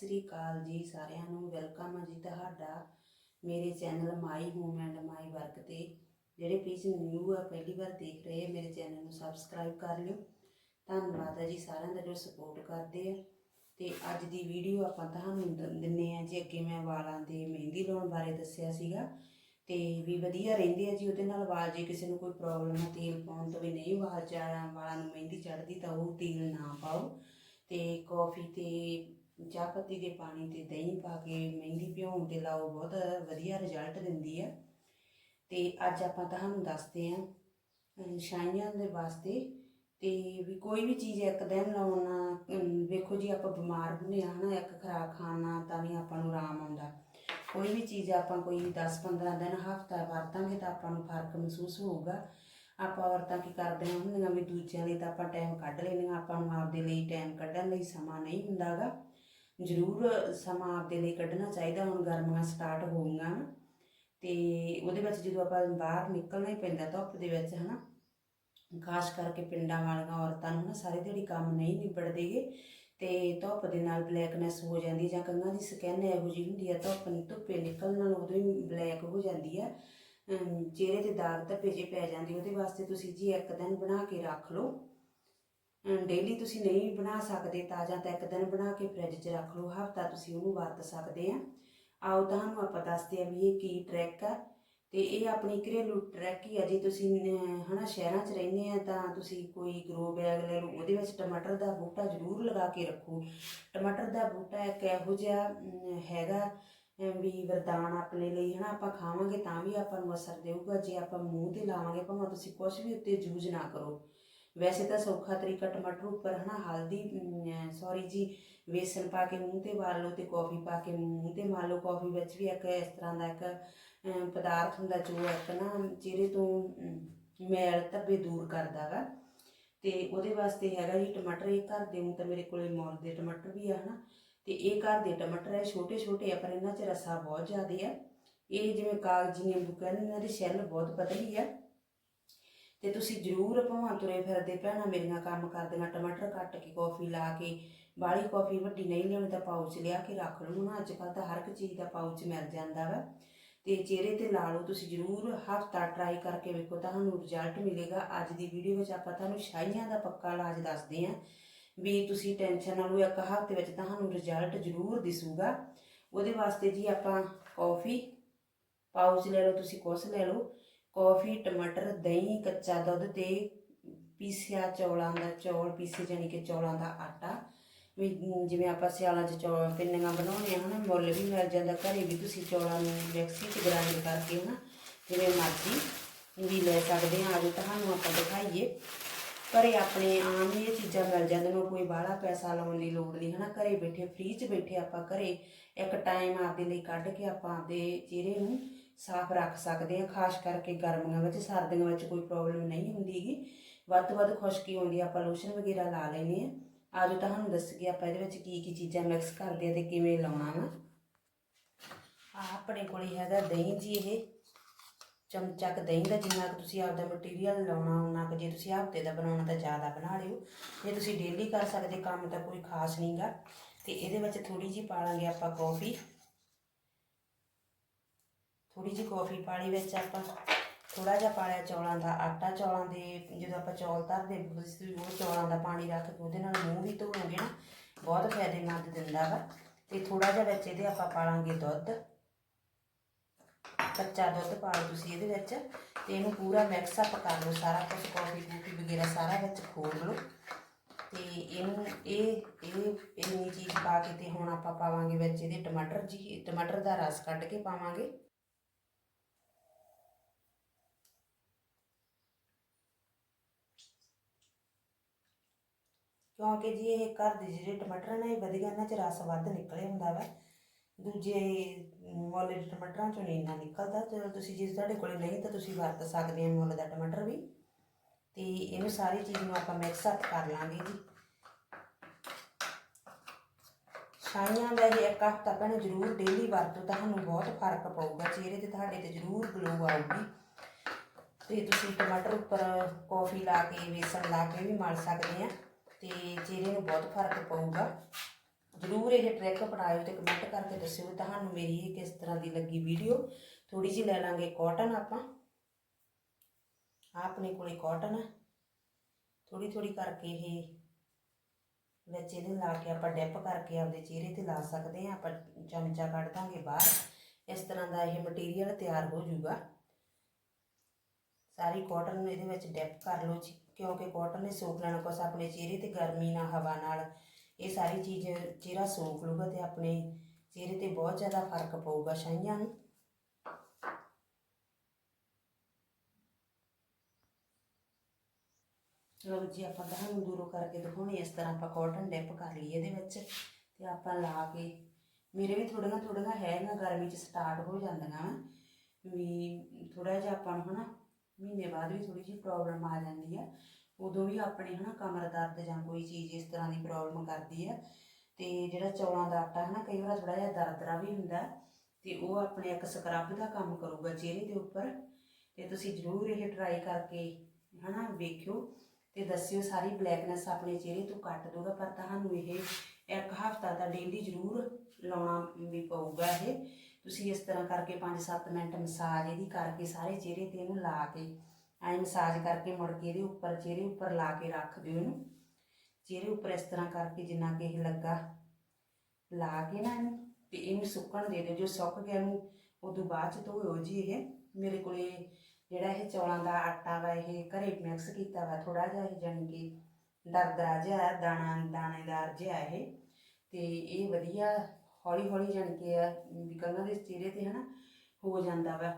ਸ੍ਰੀ ਅਕਾਲ ਜੀ ਸਾਰਿਆਂ ਨੂੰ। ਵੈਲਕਮ ਹੈ ਜੀ ਤੁਹਾਡਾ ਮੇਰੇ channel my home and my work ਤੇ। ਜਿਹੜੇ ਪਲੀਜ਼ ਨਿਊ ਆ, ਪਹਿਲੀ ਵਾਰ ਦੇਖ ਰਹੇ ਆ, ਮੇਰੇ ਚੈਨਲ ਨੂੰ ਸਬਸਕ੍ਰਾਈਬ ਕਰ ਲਿਓ। ਧੰਨਵਾਦ ਹੈ ਜੀ ਸਾਰਿਆਂ ਦਾ ਜੋ ਸਪੋਰਟ ਕਰਦੇ ਆ। ਤੇ ਅੱਜ ਦੀ ਵੀਡੀਓ ਆਪਾਂ ਤੁਹਾਨੂੰ ਦ- ਦਿੰਨੇ ਆ ਜੀ ਅੱਗੇ ਮੈਂ ਵਾਲਾਂ ਦੇ ਮਹਿੰਦੀ ਲਾਉਣ ਬਾਰੇ ਦੱਸਿਆ ਸੀਗਾ। ਤੇ ਵੀ ਵਧੀਆ ਰਹਿੰਦੇ ਆ ਜੀ, ਉਹਦੇ ਨਾਲ ਵਾਲ ਜੇ ਕਿਸੇ ਨੂੰ ਕੋਈ ਪ੍ਰੋਬਲਮ ਹੈ ਤੇਲ ਪਾਉਣ ਤੋਂ ਵੀ ਨਹੀਂ ਵਾਲ ਚਾਇਆ ਵਾਲਾਂ ਨੂੰ ਮਹਿੰਦੀ ਚੜਦੀ ਤਾਂ ਉਹ ਤੇਲ ਨਾ ਪਾਓ। ਤੇ ਕੌਫੀ ਤੇ ਚਾਹ ਪੱਤੀ ਦੇ ਪਾਣੀ ਤੇ ਦਹੀਂ ਪਾ ਕੇ ਮਹਿੰਦੀ ਭਿਉਂ ਤੇ ਲਾਓ ਬਹੁਤ ਵਧੀਆ ਰਿਜ਼ਲਟ ਦਿੰਦੀ ਆ। ਤੇ ਅੱਜ ਆਪਾਂ ਤੁਹਾਨੂੰ ਦੱਸਦੇ ਆਂ ਅਮ, ਛਾਈਆਂ ਦੇ ਵਾਸਤੇ ਤੇ ਵੀ ਕੋਈ ਵੀ ਚੀਜ਼ ਇੱਕ ਦਿਨ ਲਾਉਣਾ ਵੇਖੋ ਜੀ ਆਪਾਂ ਬਿਮਾਰ ਹੁੰਦੇ ਆ ਹਨਾ ਇੱਕ ਖਰਾਬ ਖਾਣਾ ਤਾਂ ਵੀ ਆਪਾਂ ਨੂੰ ਆਰਾਮ ਆਉਂਦਾ। ਕੋਈ ਵੀ ਚੀਜ਼ ਆਪਾਂ ਕੋਈ 10-15 ਦਿਨ ਹਫਤਾ ਵਰਤਾਂਗੇ ਤਾਂ ਆਪਾਂ ਨੂੰ ਫ਼ਰਕ ਮਹਿਸੂਸ ਹੋਊਗਾ। ਆਪਾਂ ਔਰਤਾਂ ਕੀ ਕਰਦੇ ਹੁੰਦੀਆਂ ਵੀ ਦੂਜਿਆਂ ਲਈ ਤਾਂ ਆਪਾਂ ਟਾਈਮ ਕੱਢ ਲੈਂਦੀਆਂ ਆਪਾਂ ਨੂੰ ਆਪਦੇ ਲਈ ਟਾਈਮ ਕੱਢਣ ਲਈ ਸਮਾਂ ਨਹੀਂ ਹੁੰਦਾਗਾ। ਜ਼ਰੂਰ ਸਮਾਂ ਆਪਦੇ ਲਈ ਕੱਢਣਾ ਚਾਹੀਦਾ, ਹੁਣ ਗਰਮੀਆਂ ਸਟਾਰਟ ਹੋ ਗਈਆਂ ਨਾ। ਤੇ ਉਹਦੇ ਵਿੱਚ ਜਦੋਂ ਆਪਾਂ ਬਾਹਰ ਨਿਕਲਣਾ ਹੀ ਪੈਂਦਾ, ਧੁੱਪ ਦੇ ਵਿੱਚ, ਹਨਾ। ਖਾਸ ਕਰਕੇ ਪਿੰਡਾਂ ਵਾਲੀਆਂ ਔਰਤਾਂ ਨੂੰ ਨਾ ਸਾਰੇ ਦਿਹਾੜੀ ਕੰਮ ਨਹੀਂ ਨਿਬੜਦੇਗੇ ਤੇ ਧੁੱਪ ਦੇ ਨਾਲ ਬਲੈਕਨੈਸ ਹੋ ਜਾਂਦੀ ਜਾਂ ਕੰਨਾਂ ਦੀ ਸਕਿਨ ਇਹੋ ਜਿਹੀ ਹੁੰਦੀ ਆ, ਧੁੱਪ ਧੁੱਪੇ ਨਿਕਲਣ ਨਾਲ ਉਦੋਂ ਹੀ ਬਲੈਕ ਹੋ ਜਾਂਦੀ ਆ। ਚਿਹਰੇ ਤੇ ਦਾਗ ਧੱਪੇ ਜੇ ਪੈ ਜਾਂਦੇ, ਉਹਦੇ ਵਾਸਤੇ ਤੁਸੀਂ ਜੀ ਇੱਕ ਦਿਨ ਬਣਾ ਕੇ ਰੱਖ ਲਓ। ਡੇਲੀ ਤੁਸੀਂ ਨਹੀਂ ਬਣਾ ਸਕਦੇ ਤਾਜ਼ਾ ਤਾਂ ਇੱਕ ਦਿਨ ਬਣਾ ਕੇ ਫ੍ਰਿਜ 'ਚ ਰੱਖ ਲਓ ਹਫਤਾ ਤੁਸੀਂ ਉਹਨੂੰ ਵਰਤ ਸਕਦੇ ਆ। ਆਓ ਤੁਹਾਨੂੰ ਆਪਾਂ ਦੱਸਦੇ ਆ ਵੀ ਇਹ ਕੀ ਟ੍ਰੈਕ ਆ। ਤੇ ਇਹ ਆਪਣੀ ਘਰੇਲੂ ਟ੍ਰੈਕ ਹੀ ਆ ਜੇ ਤੁਸੀਂ ਅਹ, ਹਨਾ ਸ਼ਹਿਰਾਂ 'ਚ ਰਹਿੰਦੇ ਆ ਤਾਂ ਤੁਸੀਂ ਕੋਈ ਗਰੋ ਬੈਗ ਲੈ ਲਓ ਉਹਦੇ ਵਿੱਚ ਟਮਾਟਰ ਦਾ ਬੂਟਾ ਜ਼ਰੂਰ ਲਗਾ ਕੇ ਰੱਖੋ। ਟਮਾਟਰ ਦਾ ਬੂਟਾ ਇੱਕ ਇਹੋ ਜਿਹਾ ਹੈਗਾ ਵੀ ਵਰਦਾਨ ਆਪਣੇ ਲਈ ਹਨਾ ਆਪਾਂ ਖਾਵਾਂਗੇ ਤਾਂ ਵੀ ਆਪਾਂ ਨੂੰ ਅਸਰ ਦੇਊਗਾ ਜੇ ਆਪਾਂ ਮੂੰਹ ਤੇ ਲਾਵਾਂਗੇ ਭਾਵੇਂ ਤੁਸੀਂ ਕੁਝ ਵੀ ਉੱਤੇ ਯੂਜ਼ ਨਾ ਕਰੋ। ਵੈਸੇ ਤਾਂ ਸੌਖਾ ਤਰੀਕਾ ਟਮਾਟਰ ਉੱਪਰ ਹਨਾ, ਹਲਦੀ ਸੌਰੀ ਜੀ, ਵੇਸਣ ਪਾ ਕੇ ਮੂੰਹ ਤੇ ਵਾਲ ਲਓ ਤੇ ਕੌਫੀ ਪਾ ਕੇ ਮੂੰਹ ਤੇ ਮਾਰ ਲਓ। ਕੌਫੀ ਵਿੱਚ ਵੀ ਇੱਕ ਇਸ ਤਰ੍ਹਾਂ ਦਾ ਇੱਕ ਪਦਾਰਥ ਹੁੰਦਾ ਜੋ ਇੱਕ ਨਾ ਚਿਹਰੇ ਤੋਂ ਮੈਲ ਧੱਬੇ ਦੂਰ ਕਰਦਾ ਵਾ ਤੇ ਉਹਦੇ ਵਾਸਤੇ ਹੈਗਾ ਜੀ ਟਮਾਟਰ ਇਹ ਘਰ ਦੇ ਹੁਣ ਤਾਂ ਮੇਰੇ ਕੋਲੇ ਮੌਲ ਦੇ ਟਮਾਟਰ ਵੀ ਆ ਹਨਾ। ਤੇ ਇਹ ਘਰ ਦੇ ਟਮਾਟਰ ਹੈ ਛੋਟੇ ਛੋਟੇ ਆ, ਪਰ ਇਹਨਾਂ 'ਚ ਰਸਾ ਬਹੁਤ ਜ਼ਿਆਦਾ ਆ। ਇਹ ਜਿਵੇਂ ਕਾਗਜ਼ੀ ਨਿੰਬੂ ਕਹਿੰਦੇ ਇਹਨਾਂ ਦੀ ਛਿੱਲ ਬਹੁਤ ਪਤਲੀ ਆ। ਤੇ ਤੁਸੀਂ ਜ਼ਰੂਰ ਭਾਵੇਂ ਤੁਰੇ ਫਿਰਦੇ ਭੈਣਾਂ, ਮੇਰੀਆਂ ਕੰਮ ਕਰਦੀਆਂ ਟਮਾਟਰ ਕੱਟ ਕੇ ਕੌਫੀ ਲਾ ਕੇ, ਬਾਹਲੀ ਕੌਫੀ ਵੱਡੀ ਨਹੀਂ ਲਿਆਉਣੀ ਤਾਂ ਪਾਊਚ ਲਿਆ ਕੇ ਰੱਖ ਲਓ। ਨਾ ਅੱਜ ਕੱਲ ਤਾਂ ਹਰ ਇੱਕ ਚੀਜ਼ ਦਾ ਪਾਊਚ ਮਿਲ ਜਾਂਦਾ ਵਾ। ਤੇ ਚਿਹਰੇ ਤੇ ਲਾ ਲਓ, ਤੁਸੀਂ ਜ਼ਰੂਰ ਹਫਤਾ ਟਰਾਈ ਕਰਕੇ ਵੇਖੋ, ਤੁਹਾਨੂੰ ਰਿਜ਼ਲਟ ਮਿਲੇਗਾ। ਅੱਜ ਦੀ ਵੀਡੀਓ ਵਿੱਚ ਆਪਾਂ ਤੁਹਾਨੂੰ ਛਾਈਆਂ ਦਾ ਪੱਕਾ ਇਲਾਜ ਦੱਸਦੇ ਹਾਂ। ਵੀ ਤੁਸੀਂ ਟੈਨਸ਼ਨ ਨਾ ਲਓ, ਇੱਕ ਹਫ਼ਤੇ ਵਿੱਚ ਤੁਹਾਨੂੰ ਰਿਜ਼ਲਟ ਜ਼ਰੂਰ ਦਿਸੂਗਾ। ਉਹਦੇ ਵਾਸਤੇ ਜੀ ਆਪਾਂ ਕੌਫੀ ਪਾਊਚ ਲੈ ਲਓ, ਤੁਸੀਂ ਕੁਛ ਲੈ ਲਓ। ਕੌਫੀ, ਟਮਾਟਰ, ਦਹੀਂ, ਕੱਚਾ ਦੁੱਧ ਤੇ ਪੀਸਿਆ ਚੌਲਾਂ ਦਾ ਚੌਲ ਪੀਸੇ ਜਾਨੀ ਕਿ ਚੌਲਾਂ ਦਾ ਆਟਾ। ਵੀ ਜਿਵੇਂ ਆਪਾਂ ਸਿਆਲਾਂ 'ਚ ਚੌਲ, ਪਿੰਨੀਆਂ ਬਣਾਉਣੇ ਆ ਹਨਾ, ਮੁੱਲ ਵੀ ਮਿਲ ਜਾਂਦਾ, ਘਰੇ ਵੀ ਤੁਸੀਂ ਚੌਲਾਂ ਨੂੰ ਮਿਕਸੀ 'ਚ ਗ੍ਰਾਈਂਡ ਕਰਕੇ ਹਨਾ, ਜਿਵੇਂ ਮਰਜ਼ੀ ਵੀ ਲੈ ਸਕਦੇ ਆ ਅੱਜ ਤੁਹਾਨੂੰ ਆਪਾਂ ਦਿਖਾਈਏ। ਘਰੇ ਆਪਣੇ ਆਮ ਹੀ ਇਹ ਚੀਜ਼ਾਂ ਮਿਲ ਜਾਂਦੀਆਂ ਨੂੰ ਕੋਈ ਬਾਹਲਾ ਪੈਸਾ ਲਾਉਣ ਦੀ ਲੋੜ ਨਹੀਂ, ਹਨਾ, ਘਰੇ ਬੈਠੇ ਫ੍ਰੀ 'ਚ ਬੈਠੇ ਆਪਾਂ ਘਰੇ, ਇੱਕ ਟਾਈਮ ਆਪਦੇ ਲਈ ਕੱਢ ਕੇ ਆਪਾਂ ਆਪਦੇ ਚਿਹਰੇ ਨੂੰ ਸਾਫ਼ ਰੱਖ ਸਕਦੇ ਹਾਂ, ਖਾਸ ਕਰਕੇ ਗਰਮੀਆਂ ਵਿੱਚ, ਸਰਦੀਆਂ ਵਿੱਚ ਕੋਈ ਪ੍ਰੋਬਲਮ ਨਹੀਂ ਹੁੰਦੀਗੀ ਵੱਧ ਤੋਂ ਵੱਧ ਖੁਸ਼ਕੀ ਆਉਂਦੀ ਆ, ਆਪਾਂ ਲੋਸ਼ਨ ਵਗੈਰਾ ਲਾ ਲੈਨੇ ਆ ਆਜੋ ਤੁਹਾਨੂੰ ਦੱਸਗੇ ਆਪਾਂ ਇਹਦੇ ਵਿੱਚ ਕੀ ਕੀ ਚੀਜ਼ਾਂ ਮਿਕਸ ਕਰਦੇ ਆ ਤੇ ਕਿਵੇਂ ਲਾਉਣਾ ਵਾ। ਆ ਆਪਣੇ ਕੋਲੇ ਹੈਗਾ ਦਹੀਂ ਜੀ ਇਹ ਚਮਚਾ ਕੁ ਦਹੀਂ ਦਾ, ਜਿੰਨਾ ਕੁ ਤੁਸੀਂ ਆਪਦਾ ਮਟੀਰੀਅਲ ਲਾਉਣਾ ਉਹਨਾਂ ਕੁ ਜੇ ਤੁਸੀਂ ਹਫ਼ਤੇ ਦਾ ਬਣਾਉਣਾ ਤਾਂ ਜ਼ਿਆਦਾ ਬਣਾ ਲਿਓ। ਜੇ ਤੁਸੀਂ ਡੇਲੀ ਕਰ ਸਕਦੇ, ਕੰਮ ਤਾਂ ਕੋਈ ਖਾਸ ਨਹੀਂਗਾ ਤੇ ਇਹਦੇ ਵਿੱਚ ਥੋੜੀ ਜਿਹੀ ਪਾ ਲਾਂਗੇ ਆਪਾਂ ਕੌਫੀ ਥੋੜੀ ਜਿਹੀ ਕੌਫੀ ਪਾਲੀ ਵਿੱਚ ਆਪਾਂ ਥੋੜਾ ਜਿਹਾ ਪਾਲਿਆ ਚੌਲਾਂ ਦਾ, ਆਟਾ ਚੌਲਾਂ ਦੇ ਜਦੋਂ ਆਪਾਂ ਚੌਲ ਧਰਦੇ ਤੁਸੀਂ ਉਹ ਚੌਲਾਂ ਦਾ ਪਾਣੀ ਰੱਖ ਕੇ ਉਹਦੇ ਨਾਲ ਮੂੰਹ ਵੀ ਧੋਵੋਗੇ ਨਾ, ਬਹੁਤ ਫਾਇਦੇਮੰਦ ਦਿੰਦਾ ਵਾ। ਤੇ ਥੋੜਾ ਜਿਹਾ ਵਿੱਚ ਇਹਦੇ ਆਪਾਂ ਪਾਲਾਂਗੇ ਦੁੱਧ, ਕੱਚਾ ਦੁੱਧ ਪਾ ਲਓ ਤੁਸੀਂ ਇਹਦੇ ਵਿੱਚ ਤੇ ਇਹਨੂੰ ਪੂਰਾ ਮਿਕਸ ਅਪ ਕਰ ਲਓ, ਸਾਰਾ ਕੁਝ ਕੌਫੀ ਕੂਫੀ ਵਗੈਰਾ ਸਾਰਾ ਵਿੱਚ ਖੋਲ ਲਓ। ਤੇ ਇਹਨੂੰ ਇਹ ਇਹ ਇੰਨੀ ਚੀਜ਼ ਪਾ ਕੇ ਤੇ ਹੁਣ ਆਪਾਂ ਪਾਵਾਂਗੇ ਵਿੱਚ ਇਹਦੇ ਟਮਾਟਰ ਜੀ, ਟਮਾਟਰ ਦਾ ਰਸ ਕੱਢ ਕੇ ਪਾਵਾਂਗੇ। ਕਿਉਂਕਿ ਜੀ ਇਹ ਘਰ ਦੇ ਜਿਹੜੇ ਟਮਾਟਰ ਨੇ ਇਹ ਵਧੀਆ, ਇਹਨਾਂ ਚ ਰਸ ਵੱਧ ਨਿਕਲੇ ਹੁੰਦਾ ਵਾ। ਦੂਜੇ ਮੁੱਲ ਦੇ ਟਮਾਟਰਾਂ ਚੋਂ ਨਹੀਂ ਇੰਨਾ ਨਿਕਲਦਾ। ਚਲੋ ਤੁਸੀਂ ਜੇ ਤੁਹਾਡੇ ਕੋਲੇ ਨਹੀਂ ਤਾਂ ਤੁਸੀਂ ਵਰਤ ਸਕਦੇ ਹੋ ਮੁੱਲ ਦਾ ਟਮਾਟਰ ਵੀ। ਤੇ ਇਹਨੂੰ ਸਾਰੀ ਚੀਜ਼ ਨੂੰ ਆਪਾਂ ਮਿਕਸ ਅਪ ਕਰ ਲਾਂਗੇ ਜੀ। ਛਾਈਆਂ ਦਾ ਜੇ ਇੱਕ ਹਫ਼ਤਾ ਪਹਿਲਾਂ ਜ਼ਰੂਰ ਡੇਲੀ ਵਰਤੋ, ਤੁਹਾਨੂੰ ਬਹੁਤ ਫ਼ਰਕ ਪਊਗਾ। ਚਿਹਰੇ ਤੇ ਤੁਹਾਡੇ ਤੇ ਜ਼ਰੂਰ ਗਲੋ ਆਊਗੀ। ਤੇ ਤੁਸੀਂ ਟਮਾਟਰ ਉੱਪਰ ਕੌਫੀ ਲਾ ਕੇ, ਵੇਸਣ ਲਾ ਕੇ ਵੀ ਮਲ ਸਕਦੇ ਆ। ਤੇ ਚਿਹਰੇ ਨੂੰ ਬਹੁਤ ਫ਼ਰਕ ਪਊਗਾ। ਜ਼ਰੂਰ ਇਹ ਟਰੈਕ ਅਪਣਾਇਓ ਤੇ ਕਮੈਂਟ ਕਰਕੇ ਦੱਸਿਓ ਤੁਹਾਨੂੰ ਮੇਰੀ ਇਹ ਕਿਸ ਤਰ੍ਹਾਂ ਦੀ ਲੱਗੀ ਵੀਡੀਓ ਥੋੜੀ ਜਿਹੀ ਲੈ ਲਾਂਗੇ ਕਾਟਨ ਆਪਾਂ। ਆਪਣੇ ਕੋਲੇ ਕਾਟਨ ਹੈ ਥੋੜੀ ਥੋੜੀ ਕਰਕੇ ਇਹ ਵਿੱਚ ਇਹਦੇ ਲਾ ਕੇ ਆਪਾਂ ਡਿਪ ਕਰਕੇ ਆਪਦੇ ਚਿਹਰੇ ਤੇ ਲਾ ਸਕਦੇ ਹਾਂ। ਆਪਾਂ ਚਮਚਾ ਕੱਢ ਦਾਂਗੇ ਬਾਹਰ। ਇਸ ਤਰ੍ਹਾਂ ਦਾ ਇਹ ਮਟੀਰੀਅਲ ਤਿਆਰ ਹੋ ਜਾਊਗਾ। ਸਾਰੀ ਕਾਟਨ ਨੂੰ ਇਹਦੇ ਵਿੱਚ ਡਿਪ ਕਰ ਲਓ ਜੀ। ਕਿਉਂਕਿ ਕਾਟਨ ਨੇ ਸੋਖ ਲੈਣਾ ਕੁਛ ਆਪਣੇ ਚਿਹਰੇ ਤੇ ਗਰਮੀ ਨਾਲ, ਹਵਾ ਨਾਲ ਇਹ ਸਾਰੀ ਚੀਜ਼ ਚਿਹਰਾ ਸੋਖ ਲੂਗਾ ਤੇ ਆਪਣੇ ਚਿਹਰੇ ਤੇ ਬਹੁਤ ਜ਼ਿਆਦਾ ਫ਼ਰਕ ਪਊਗਾ ਛਾਈਆਂ ਨੂੰ। ਲਓ ਜੀ, ਆਪਾਂ ਤੁਹਾਨੂੰ ਦੂਰੋਂ ਕਰਕੇ ਦਿਖਾਉਣੀ ਇਸ ਤਰ੍ਹਾਂ ਆਪਾਂ ਕਾਟਨ ਡਿਪ ਕਰ ਲਈ ਇਹਦੇ ਵਿੱਚ ਤੇ ਆਪਾਂ ਲਾ ਕੇ, ਮੇਰੇ ਵੀ ਥੋੜੀਆਂ ਥੋੜੀਆਂ ਹੈਗੀਆਂ ਗਰਮੀ 'ਚ ਸਟਾਰਟ ਹੋ ਜਾਂਦੀਆਂ ਵੀ। ਥੋੜਾ ਜਿਹਾ ਆਪਾਂ ਨੂੰ ਹਨਾ ਮਹੀਨੇ ਬਾਅਦ ਵੀ ਥੋੜੀ ਜਿਹੀ ਪ੍ਰੋਬਲਮ ਆ ਜਾਂਦੀ ਆ ਉਦੋਂ ਵੀ ਆਪਣੇ ਹਨਾ ਕਮਰ ਦਰਦ ਜਾਂ ਕੋਈ ਚੀਜ਼ ਇਸ ਤਰ੍ਹਾਂ ਦੀ ਪ੍ਰੋਬਲਮ ਕਰਦੀ ਆ ਤੇ ਜਿਹੜਾ ਚੌਲਾਂ ਦਾ ਆਟਾ ਹਨਾ ਕਈ ਵਾਰ ਥੋੜਾ ਜਿਹਾ ਦਰਦਰਾ ਵੀ ਹੁੰਦਾ ਤੇ ਉਹ ਆਪਣੇ ਇੱਕ ਸਕਰਬ ਦਾ ਕੰਮ ਕਰੂਗਾ ਚਿਹਰੇ ਦੇ ਉੱਪਰ। ਤੇ ਤੁਸੀਂ ਜ਼ਰੂਰ ਇਹ ਟਰਾਈ ਕਰਕੇ ਹਨਾ ਵੇਖਿਓ ਤੇ ਦੱਸਿਓ ਸਾਰੀ ਬਲੈਕਨੈਸ ਆਪਣੇ ਚਿਹਰੇ ਤੋਂ ਕੱਟ ਦੂਗਾ ਪਰ ਤੁਹਾਨੂੰ ਇਹ ਇੱਕ ਹਫਤਾ ਦਾ ਡੇਲੀ ਜ਼ਰੂਰ ਲਾਉਣਾ ਵੀ ਪਊਗਾ ਇਹ। ਤੁਸੀਂ ਇਸ ਤਰ੍ਹਾਂ ਕਰਕੇ 5-7 ਮਿੰਟ ਮਸਾਜ ਇਹਦੀ ਕਰਕੇ ਸਾਰੇ ਚਿਹਰੇ ਤੇ ਇਹਨੂੰ ਲਾ ਕੇ, ਐਂ ਮਸਾਜ ਕਰਕੇ ਮੁੜ ਕੇ ਇਹਦੇ ਉੱਪਰ, ਚਿਹਰੇ ਉੱਪਰ ਲਾ ਕੇ ਰੱਖ ਦਿਓ ਇਹਨੂੰ। ਚਿਹਰੇ ਉੱਪਰ ਇਸ ਤਰ੍ਹਾਂ ਕਰਕੇ ਜਿੰਨਾ ਕਿ ਇਹ ਲੱਗਾ, ਲਾ ਕੇ ਨਾ ਇਹਨੂੰ ਤੇ ਇਹਨੂੰ ਸੁੱਕਣ ਦੇ ਦਿਓ। ਜੋ ਸੁੱਕ ਗਿਆ ਇਹਨੂੰ, ਉਦੋਂ ਬਾਅਦ ਚ ਧੋਇਓ ਜੀ ਇਹ। ਮੇਰੇ ਕੋਲੇ ਜਿਹੜਾ ਇਹ ਚੌਲਾਂ ਦਾ ਆਟਾ ਵਾ, ਇਹ ਘਰੇ ਮਿਕਸ ਕੀਤਾ ਵਾ ਥੋੜਾ ਜਿਹਾ ਇਹ ਜਾਣੀ ਕਿ ਦਰਦਰਾ ਜਿਹਾ, ਦਾਣਾ, ਦਾਣੇਦਾਰ ਜਿਹਾ ਇਹ। ਤੇ ਇਹ ਵਧੀਆ ਹੌਲੀ ਹੌਲੀ ਜਾਣ ਕੇ ਆ ਵੀ ਕੰਨਾਂ ਦੇ ਚਿਹਰੇ ਤੇ ਹਨਾ ਹੋ ਜਾਂਦਾ ਵਾ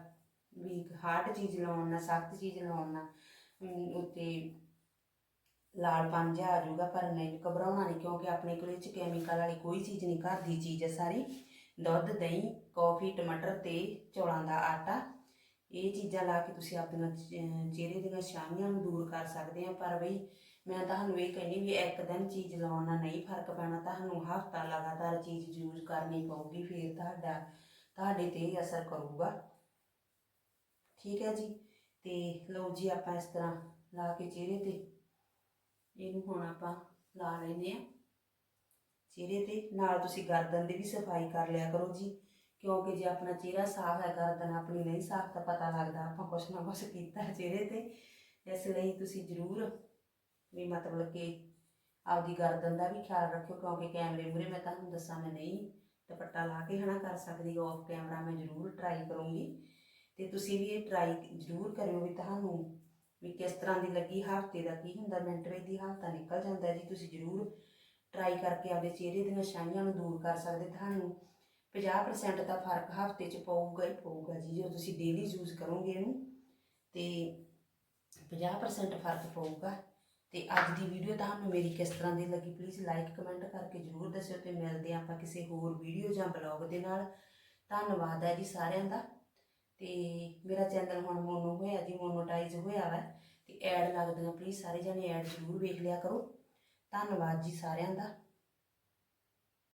ਵੀ ਹਾਰਡ ਚੀਜ਼ ਲਾਉਣ ਨਾਲ ਸਖਤ ਚੀਜ਼ ਲਾਉਣ ਨਾਲ ਅਮ, ਉੱਤੇ ਲਾਲਪਨ ਜਿਹਾ ਆ ਜਾਊਗਾ ਪਰ ਨਹੀਂ ਘਬਰਾਉਣਾ ਨਹੀਂ ਕਿਉਂਕਿ ਆਪਣੇ ਕੋਲ ਇਹ ਚ ਕੈਮੀਕਲ ਵਾਲੀ ਕੋਈ ਚੀਜ਼ ਨਹੀਂ ਘਰ ਦੀ ਚੀਜ਼ ਹੈ ਸਾਰੀ। ਦੁੱਧ ਦਹੀਂ ਕੌਫੀ ਟਮਾਟਰ ਤੇ ਚੌਲਾਂ ਦਾ ਆਟਾ। ਇਹ ਚੀਜ਼ਾਂ ਲਾ ਕੇ ਤੁਸੀਂ ਆਪਣੀਆਂ ਚਿਹਰੇ ਦੀਆਂ ਛਾਈਆਂ ਨੂੰ ਦੂਰ ਕਰ ਸਕਦੇ ਆ ਪਰ ਬਈ ਮੈਂ ਤੁਹਾਨੂੰ ਇਹ ਕਹਿੰਦੀ ਵੀ ਇੱਕ ਦਿਨ ਚੀਜ਼ ਲਾਉਣ ਨਾਲ ਨਹੀਂ ਫ਼ਰਕ ਪੈਣਾ, ਤੁਹਾਨੂੰ ਹਫਤਾ ਲਗਾਤਾਰ ਚੀਜ਼ ਯੂਜ਼ ਕਰਨੀ ਪਊਗੀ, ਫਿਰ ਤੁਹਾਡਾ, ਤੁਹਾਡੇ ਤੇ ਇਹ ਅਸਰ ਕਰੂਗਾ ਠੀਕ ਹੈ ਜੀ? ਤੇ ਲਓ ਜੀ, ਆਪਾਂ ਇਸ ਤਰ੍ਹਾਂ ਲਾ ਕੇ ਚਿਹਰੇ ਤੇ, ਇਹਨੂੰ ਹੁਣ ਆਪਾਂ ਲਾ ਲੈਨੇ ਆ ਚਿਹਰੇ ਤੇ, ਨਾਲ ਤੁਸੀਂ ਗਰਦਨ ਦੀ ਵੀ ਸਫ਼ਾਈ ਕਰ ਲਿਆ ਕਰੋ ਜੀ, ਕਿਉਂਕਿ ਜੇ ਆਪਣਾ ਚਿਹਰਾ ਸਾਫ਼ ਹੈ, ਗਰਦਨ ਆਪਣੀ ਨਹੀਂ ਸਾਫ਼ ਤਾਂ ਪਤਾ ਲੱਗਦਾ ਆਪਾਂ ਕੁਛ ਨਾ ਕੁਛ ਕੀਤਾ ਚਿਹਰੇ ਤੇ। ਇਸ ਲਈ ਤੁਸੀਂ ਜ਼ਰੂਰ ਵੀ ਮਤਲਬ ਕਿ ਆਪਦੀ ਗਰਦਨ ਦਾ ਵੀ ਖਿਆਲ ਰੱਖਿਓ, ਕਿਉਂਕਿ ਕੈਮਰੇ ਮੂਰੇ ਮੈਂ ਤੁਹਾਨੂੰ ਦੱਸਾਂ ਮੈਂ ਨਹੀਂ ਦੁਪੱਟਾ ਲਾ ਕੇ ਹਨਾ ਕਰ ਸਕਦੀ ਆਫ ਕੈਮਰਾ ਮੈਂ ਜ਼ਰੂਰ ਟਰਾਈ ਕਰੂੰਗੀ। ਤੇ ਤੁਸੀਂ ਵੀ ਇਹ ਟਰਾਈ ਜ਼ਰੂਰ ਕਰਿਓ ਵੀ ਤੁਹਾਨੂੰ ਵੀ ਕਿਸ ਤਰ੍ਹਾਂ ਦੀ ਲੱਗੀ, ਹਫ਼ਤੇ ਦਾ ਕੀ ਹੁੰਦਾ, ਮਿੰਟ ਵਿੱਚ ਦੀ ਹਫਤਾ ਨਿਕਲ ਜਾਂਦਾ ਜੀ, ਤੁਸੀਂ ਜ਼ਰੂਰ ਟਰਾਈ ਕਰਕੇ ਆਪਦੇ ਚਿਹਰੇ ਦੀਆਂ ਛਾਈਆਂ ਨੂੰ ਦੂਰ ਕਰ ਸਕਦੇ, ਤੁਹਾਨੂੰ 50% ਦਾ ਫ਼ਰਕ ਹਫ਼ਤੇ 'ਚ ਪਊਗਾ ਹੀ ਪਊਗਾ ਜੀ ਜੇ ਤੁਸੀਂ ਡੇਲੀ ਯੂਜ਼ ਕਰੋਗੇ ਇਹਨੂੰ, ਤੇ 50% ਫ਼ਰਕ ਪਊਗਾ। ਤੇ ਅੱਜ ਦੀ ਵੀਡੀਓ ਤੁਹਾਨੂੰ ਮੇਰੀ ਕਿਸ ਤਰ੍ਹਾਂ ਦੀ ਲੱਗੀ ਪਲੀਜ਼ ਲਾਈਕ ਕਮੈਂਟ ਕਰਕੇ ਜਰੂਰ ਦੱਸਿਓ ਤੇ ਮਿਲਦੇ ਹਾਂ ਆਪਾਂ ਕਿਸੇ ਹੋਰ ਵੀਡੀਓ ਜਾਂ ਬਲੌਗ ਦੇ ਨਾਲ। ਧੰਨਵਾਦ ਹੈ ਜੀ ਸਾਰਿਆਂ ਦਾ। ਤੇ ਮੇਰਾ ਚੈਨਲ ਹੁਣ ਮੋਨੋ ਹੋਇਆ ਜੀ ਮੋਨੋਟਾਈਜ਼ ਹੋਇਆ ਵਾ। ਤੇ ਐਡ ਲੱਗਦੀਆਂ ਪਲੀਜ਼ ਸਾਰੇ ਜਣੇ ਐਡ ਜ਼ਰੂਰ ਵੇਖ ਲਿਆ ਕਰੋ। ਧੰਨਵਾਦ ਜੀ ਸਾਰਿਆਂ ਦਾ।